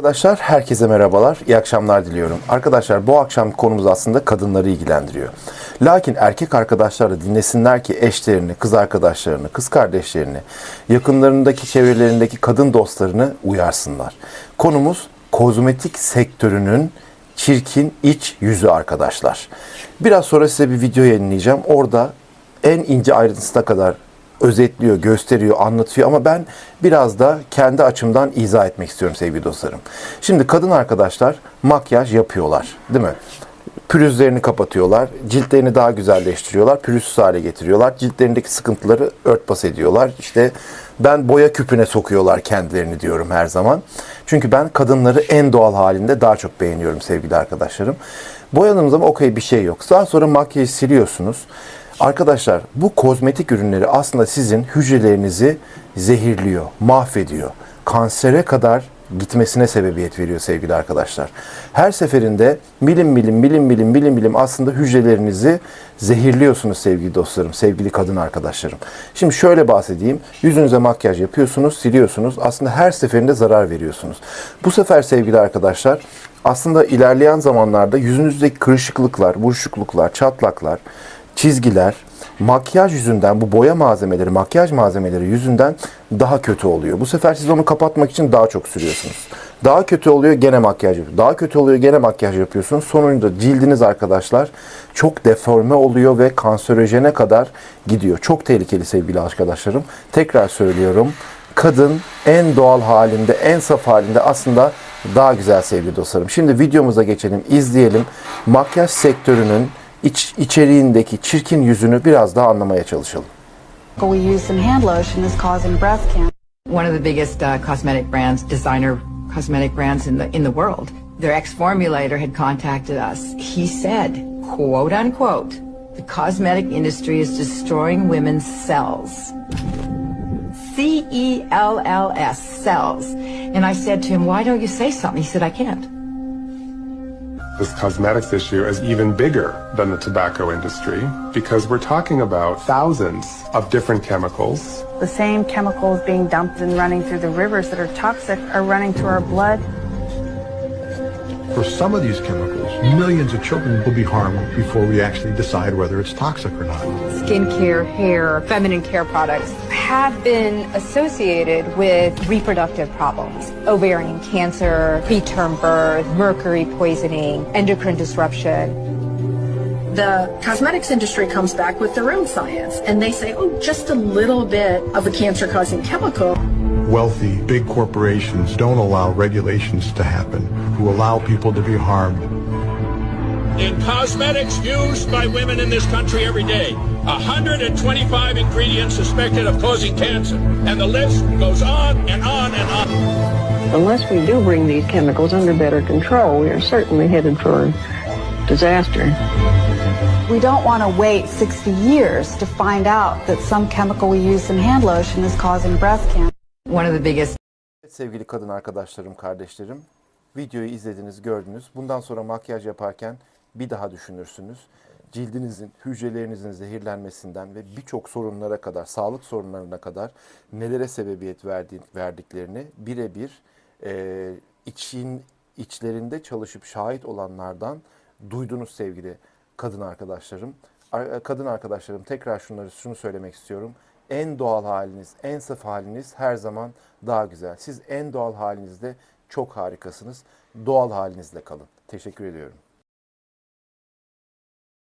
Arkadaşlar herkese merhabalar, iyi akşamlar diliyorum. Arkadaşlar bu akşam konumuz aslında kadınları ilgilendiriyor. Lakin erkek arkadaşlar da dinlesinler ki eşlerini, kız arkadaşlarını, kız kardeşlerini, yakınlarındaki çevrelerindeki kadın dostlarını uyarsınlar. Konumuz kozmetik sektörünün çirkin iç yüzü arkadaşlar. Biraz sonra size bir video yayınlayacağım. Orada en ince ayrıntısına kadar özetliyor, gösteriyor, anlatıyor ama ben biraz da kendi açımdan izah etmek istiyorum sevgili dostlarım. Şimdi kadın arkadaşlar makyaj yapıyorlar, değil mi? Pürüzlerini kapatıyorlar, ciltlerini daha güzelleştiriyorlar, pürüzsüz hale getiriyorlar, ciltlerindeki sıkıntıları örtbas ediyorlar. İşte ben boya küpüne sokuyorlar kendilerini diyorum her zaman. Çünkü ben kadınları en doğal halinde daha çok beğeniyorum sevgili arkadaşlarım. Boyadığınız zaman okey bir şey yok. Daha sonra makyajı siliyorsunuz. Arkadaşlar bu kozmetik ürünleri aslında sizin hücrelerinizi zehirliyor, mahvediyor. Kansere kadar gitmesine sebebiyet veriyor sevgili arkadaşlar. Her seferinde milim milim milim milim milim milim aslında hücrelerinizi zehirliyorsunuz sevgili dostlarım, sevgili kadın arkadaşlarım. Şimdi şöyle bahsedeyim. Yüzünüze makyaj yapıyorsunuz, siliyorsunuz. Aslında her seferinde zarar veriyorsunuz. Bu sefer sevgili arkadaşlar aslında ilerleyen zamanlarda yüzünüzdeki kırışıklıklar, buruşukluklar, çatlaklar, çizgiler makyaj yüzünden bu boya malzemeleri, makyaj malzemeleri yüzünden daha kötü oluyor. Bu sefer siz onu kapatmak için daha çok sürüyorsunuz. Daha kötü oluyor gene makyaj yapıyorsunuz. Daha kötü oluyor gene makyaj yapıyorsunuz. Sonunda cildiniz arkadaşlar çok deforme oluyor ve kanserojene kadar gidiyor. Çok tehlikeli sevgili arkadaşlarım. Tekrar söylüyorum. Kadın en doğal halinde, en saf halinde aslında daha güzel sevgili dostlarım. Şimdi videomuza geçelim, izleyelim. Makyaj sektörünün iç, içeriğindeki çirkin yüzünü biraz daha anlamaya çalışalım. we use in hand lotion is causing breast cancer. one of the biggest uh, cosmetic brands, designer cosmetic brands in the in the world. Their ex-formulator had contacted us. He said, quote unquote, the cosmetic industry is destroying women's cells. C E L L S, cells. And I said to him, why don't you say something? He said, I can't. This cosmetics issue is even bigger than the tobacco industry because we're talking about thousands of different chemicals The same chemicals being dumped and running through the rivers that are toxic are running through our blood. For some of these chemicals, millions of children will be harmed before we actually decide whether it's toxic or not. skincare, hair, feminine care products have been associated with reproductive problems. Ovarian cancer, preterm birth, mercury poisoning, endocrine disruption. the cosmetics industry comes back with their own science and they say, oh, just a little bit of a cancer causing chemical. Wealthy, big corporations don't allow regulations to happen who allow people to be harmed. İn cosmetics used by women in this country every day. 125 ingredients suspected of causing cancer. And the list goes on and on and on. Unless we do bring these chemicals under better control, we are certainly headed for disaster. We don't want to wait 60 years to find out that some chemical we use in hand lotion is causing breast cancer. One of the biggest Evet sevgili kadın arkadaşlarım, kardeşlerim. Videoyu izlediniz, gördünüz. Bundan sonra makyaj yaparken bir daha düşünürsünüz. Cildinizin, hücrelerinizin zehirlenmesinden ve birçok sorunlara kadar, sağlık sorunlarına kadar nelere sebebiyet verdi, verdiklerini birebir e, için içlerinde çalışıp şahit olanlardan duydunuz sevgili kadın arkadaşlarım. Ar- Kadın arkadaşlarım tekrar şunları şunu söylemek istiyorum. En doğal haliniz, en saf haliniz her zaman daha güzel. Siz en doğal halinizde çok harikasınız. Doğal halinizle kalın. Teşekkür ediyorum.